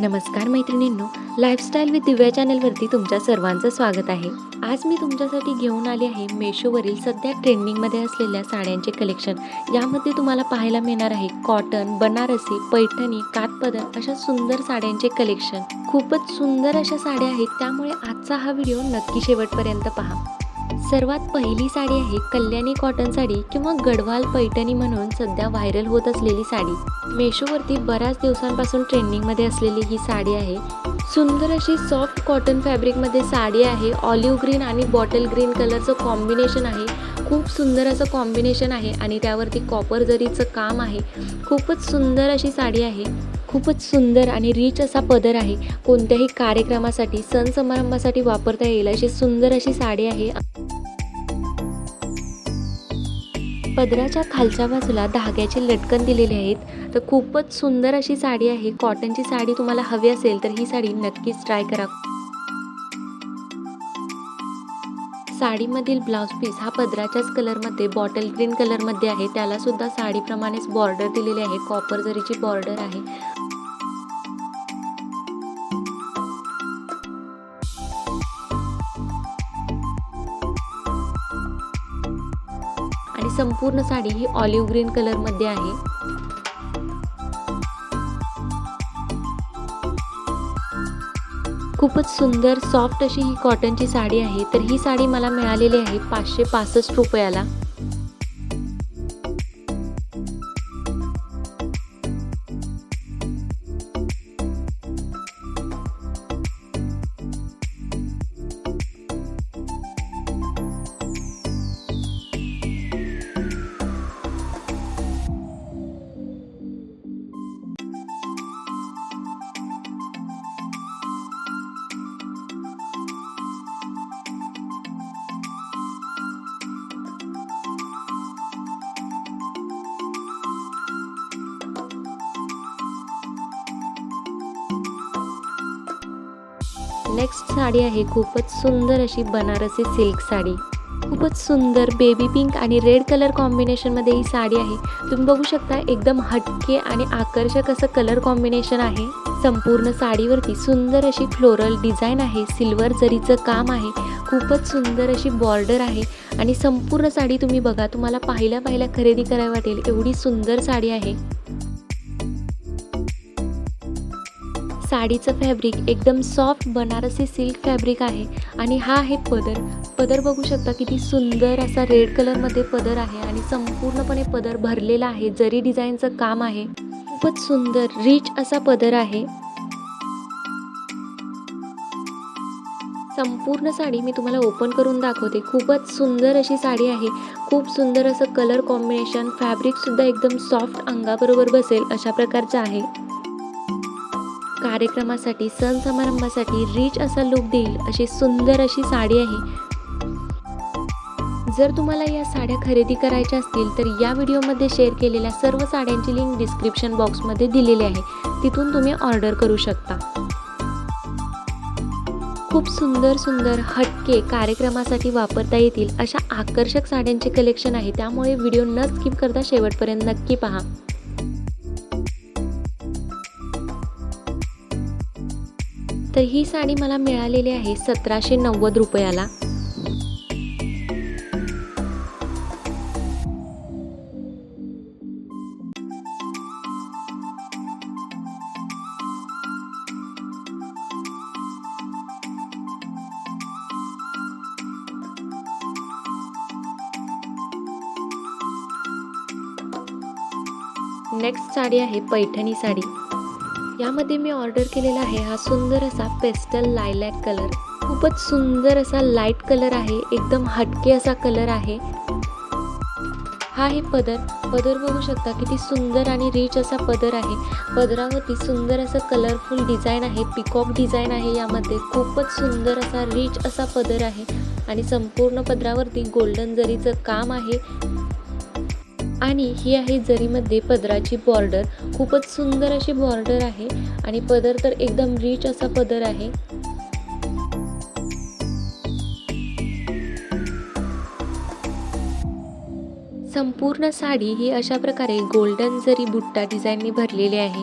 नमस्कार मैत्रिणींनो lifestyle with दिव्या चॅनलवरती तुमच्या सर्वांचं स्वागत आहे. आज मी तुमच्यासाठी घेऊन आले आहे मेशोवरील सध्या ट्रेंडिंगमध्ये असलेल्या साड्यांचे कलेक्शन यामध्ये तुम्हाला पाहायला मिळणार आहे कॉटन बनारसी पैठणी कातपदर अशा सुंदर साड्यांचे कलेक्शन खूपच सुंदर अशा साड्या आहेत त्यामुळे आजचा हा व्हिडिओ नक्की शेवटपर्यंत पहा. सर्वात पहिली साडी आहे कल्याणी कॉटन साडी किंवा गडवाल पैठणी म्हणून सध्या व्हायरल होत असलेली साडी. मेशोवरती बऱ्याच दिवसांपासून ट्रेंडिंगमध्ये असलेली ही साडी आहे. सुंदर अशी सॉफ्ट कॉटन फॅब्रिकमध्ये साडी आहे. ऑलिव्ह ग्रीन आणि बॉटल ग्रीन कलरचं कॉम्बिनेशन आहे. खूप सुंदर असं कॉम्बिनेशन आहे आणि त्यावरती कॉपर जरीचं काम आहे. खूपच सुंदर अशी साडी आहे. खूपच सुंदर आणि रिच असा पदर आहे. कोणत्याही कार्यक्रमासाठी सण समारंभासाठी वापरता येईल अशी सुंदर अशी साडी आहे. पदराच्या खालच्या बाजूला धाग्याचे लटकन दिलेले आहेत. तर खूपच सुंदर अशी साडी आहे. कॉटनची साडी तुम्हाला हवी असेल तर ही साडी नक्कीच ट्राय करा. साडीमधील ब्लाउज पीस हा पदराच्याच कलरमध्ये बॉटल ग्रीन कलरमध्ये आहे. त्याला सुद्धा साडीप्रमाणेच बॉर्डर दिलेली आहे. कॉपर जरीची बॉर्डर आहे. आणि संपूर्ण साडी ही ऑलिव्ह ग्रीन कलरमध्ये आहे. खूपच सुंदर सॉफ्ट अशी ही कॉटनची साडी आहे. तर ही साडी मला मिळालेली आहे पाचशे पासष्ट रुपयाला. नेक्स्ट साडी आहे खूपच सुंदर अशी बनारसी सिल्क साडी. खूपच सुंदर बेबी पिंक आणि रेड कलर कॉम्बिनेशनमध्ये ही साडी आहे. तुम्ही बघू शकता एकदम हटके आणि आकर्षक असं कलर कॉम्बिनेशन आहे. संपूर्ण साडीवरती सुंदर अशी फ्लोरल डिझाईन आहे. सिल्वर जरीचं काम आहे खूपच सुंदर अशी बॉर्डर आहे. आणि संपूर्ण साडी तुम्ही बघा तुम्हाला पाहिल्या पाहिल्या खरेदी करायला वाटेल. एवढी सुंदर साडी आहे. साडीचं फॅब्रिक एकदम सॉफ्ट बनारसी सिल्क फॅब्रिक आहे. आणि हा आहे पदर. पदर बघू शकता किती सुंदर असा रेड कलरमध्ये पदर आहे आणि संपूर्णपणे पदर भरलेला आहे. जरी डिझाईनचं काम आहे खूपच सुंदर रिच असा पदर आहे. संपूर्ण साडी मी तुम्हाला ओपन करून दाखवते. खूपच सुंदर अशी साडी आहे. खूप सुंदर असं कलर कॉम्बिनेशन फॅब्रिकसुद्धा एकदम सॉफ्ट अंगाबरोबर बसेल अशा प्रकारचं आहे. कार्यक्रमासाठी सण समारंभासाठी रिच असा लुक देईल अशी सुंदर अशी साडी आहे. जर तुम्हाला या साड्या खरेदी करायच्या असतील तर या व्हिडिओमध्ये शेअर केलेल्या सर्व साड्यांची लिंक डिस्क्रिप्शन बॉक्समध्ये दिलेली आहे. तिथून तुम्ही ऑर्डर करू शकता. खूप सुंदर सुंदर हटके कार्यक्रमासाठी वापरता येतील अशा आकर्षक साड्यांचे कलेक्शन आहे. त्यामुळे व्हिडिओ न स्किप करता शेवटपर्यंत नक्की पहा. तर ही साडी मला मिळालेली आहे सतराशे नव्वद रुपयाला. नेक्स्ट साडी आहे पैठणी साडी. यामध्ये मी ऑर्डर केलेला आहे हा सुंदर असा पेस्टल लायलॅक कलर. खूपच सुंदर असा लाइट कलर आहे एकदम हटके असा कलर आहे. हा आहे पदर. पदर बघू शकता किती सुंदर आणि रिच असा पदर आहे. पदरावरती सुंदर असं कलरफुल डिझाईन आहे पिकॉक डिझाईन आहे यामध्ये. खूपच सुंदर असा रिच असा पदर आहे. आणि संपूर्ण पदरावरती गोल्डन जरीचं काम आहे आणि ही आहे जरीमध्ये पदराची बॉर्डर खूपच सुंदर अशी बॉर्डर आहे. आणि पदर तर एकदम रिच असा पदर आहे. संपूर्ण साडी ही अशा प्रकारे गोल्डन जरी बुट्टा डिझाईननी भरलेली आहे.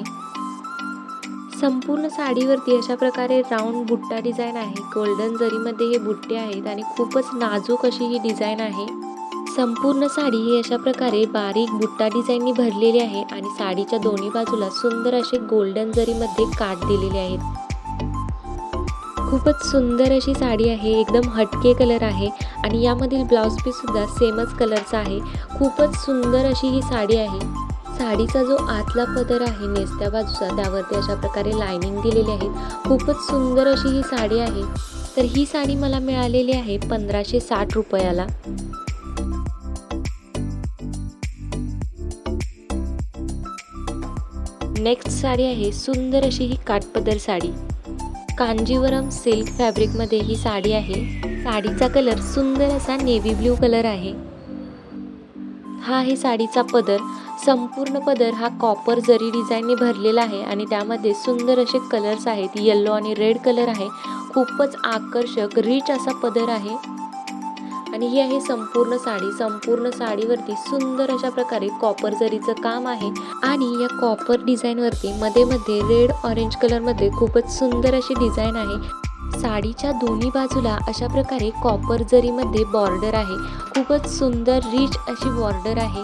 संपूर्ण साडीवरती अशा प्रकारे राऊंड बुट्टा डिझाईन आहे. गोल्डन जरीमध्ये हे बुट्टे आहेत आणि खूपच नाजूक अशी ही डिझाईन आहे. संपूर्ण साडी ही अशा प्रकारे बारीक बुट्टा डिझाईननी भरलेली आहे आणि साडीच्या दोन्ही बाजूला सुंदर असे गोल्डन जरीमध्ये काठ दिलेले आहेत. खूपच सुंदर अशी साडी आहे एकदम हटके कलर आहे आणि यामधील ब्लाऊज पीससुद्धा सेमच कलरचा आहे. खूपच सुंदर अशी ही साडी आहे. साडीचा जो आतला पदर आहे नेसत्या बाजूचा त्यावरती अशा प्रकारे लायनिंग दिलेली आहे खूपच सुंदर अशी ही साडी आहे. तर ही साडी मला मिळालेली आहे पंधराशे साठ रुपयाला. नेक्स्ट साडी आहे सुंदर अशी ही काठपदर साडी. कांजीवरम सिल्क फॅब्रिकमध्ये ही साडी आहे. साडीचा कलर सुंदर असा नेव्ही ब्ल्यू कलर आहे. हा आहे साडीचा पदर. संपूर्ण पदर हा कॉपर जरी डिझाईनने भरलेला आहे आणि त्यामध्ये सुंदर असे कलर्स आहेत. येल्लो आणि रेड कलर आहे. खूपच आकर्षक रिच असा पदर आहे. आणि ही आहे संपूर्ण साडी. संपूर्ण साडीवरती सुंदर अशा प्रकारे कॉपर जरीचं काम आहे आणि या कॉपर डिझाईनवरती मध्ये मध्ये रेड ऑरेंज कलरमध्ये खूपच सुंदर अशी डिझाईन आहे. साडीच्या दोन्ही बाजूला अशा प्रकारे कॉपर जरीमध्ये बॉर्डर आहे. खूपच सुंदर रिच अशी बॉर्डर आहे.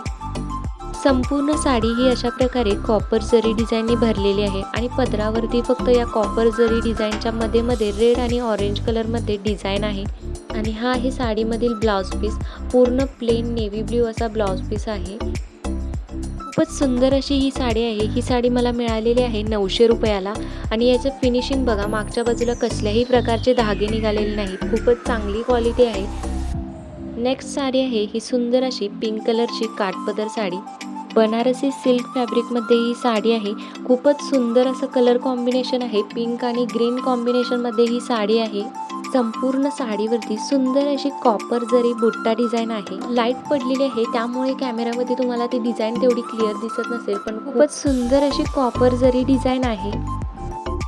संपूर्ण साडी ही अशा प्रकारे कॉपर जरी डिझाईननी भरलेली आहे आणि पदरावरती फक्त या कॉपर जरी डिझाईनच्या मध्ये मध्ये रेड आणि ऑरेंज कलरमध्ये डिझाईन आहे. आणि हा आहे साडीमधील ब्लाऊज पीस. पूर्ण प्लेन नेव्ही ब्ल्यू असा ब्लाऊज पीस आहे. खूपच सुंदर अशी ही साडी आहे. ही साडी मला मिळालेली आहे नऊशे रुपयाला. आणि याचं फिनिशिंग बघा मागच्या बाजूला कसल्याही प्रकारचे धागे निघालेले नाहीत. खूपच चांगली क्वालिटी आहे. नेक्स्ट साडी आहे ही सुंदर अशी पिंक कलरची काठपदर साडी. बनारसी सिल्क फॅब्रिकमध्ये ही साडी आहे. खूपच सुंदर असं कलर कॉम्बिनेशन आहे. पिंक आणि ग्रीन कॉम्बिनेशनमध्ये ही साडी आहे. संपूर्ण साडीवरती सुंदर अशी कॉपर जरी बुट्टा डिझाईन आहे लाइट पडलेली आहे त्यामुळे कॅमेरामध्ये तुम्हाला ती डिझाईन तेवढी क्लिअर दिसत नसेल पण खूपच सुंदर अशी कॉपर जरी डिझाईन आहे.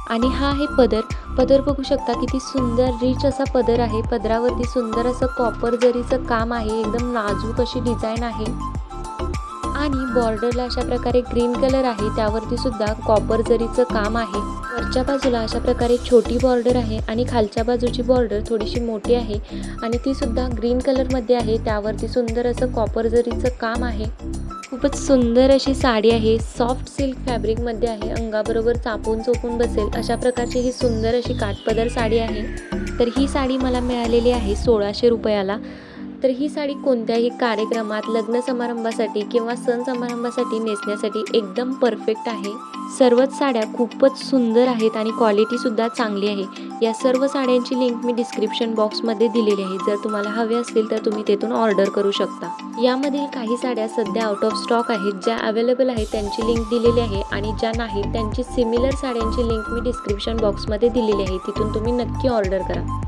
आणि हा आहे पदर. पदर बघू शकता किती सुंदर रिच असा पदर आहे. पदरावरती सुंदर असं कॉपर जरीचं काम आहे एकदम नाजूक अशी डिझाईन आहे. आणि बॉर्डरला अशा प्रकारे ग्रीन कलर आहे त्यावरती सुद्धा कॉपर जरीचं काम आहे. वरच्या बाजूला अशा प्रकारे छोटी बॉर्डर आहे आणि खालच्या बाजूची बॉर्डर थोडीशी मोठी आहे आणि ती सुद्धा ग्रीन कलरमध्ये आहे त्यावरती सुंदर असं कॉपर जरीचं काम आहे. खूपच सुंदर अशी साडी आहे सॉफ्ट सिल्क फॅब्रिकमध्ये आहे अंगाबरोबर चापून चोपून बसेल अशा प्रकारची ही सुंदर अशी काठपदर साडी आहे. तर ही साडी मला मिळालेली आहे सोळाशे रुपयाला. तर ही साडी कोणत्याही कार्यक्रमात लग्न समारंभासाठी किंवा सण समारंभासाठी नेसण्यासाठी एकदम परफेक्ट आहे. सर्वच साड्या खूपच सुंदर आहेत आणि क्वालिटीसुद्धा चांगली आहे. या सर्व साड्यांची लिंक मी डिस्क्रिप्शन बॉक्समध्ये दिलेली आहे. जर तुम्हाला हवे असतील तर तुम्ही तेथून ऑर्डर करू शकता. यामधील काही साड्या सध्या आउट ऑफ स्टॉक आहेत. ज्या अवेलेबल आहेत त्यांची लिंक दिलेली आहे आणि ज्या नाहीत त्यांची सिमिलर साड्यांची लिंक मी डिस्क्रिप्शन बॉक्समध्ये दिलेली आहे. तिथून तुम्ही नक्की ऑर्डर करा.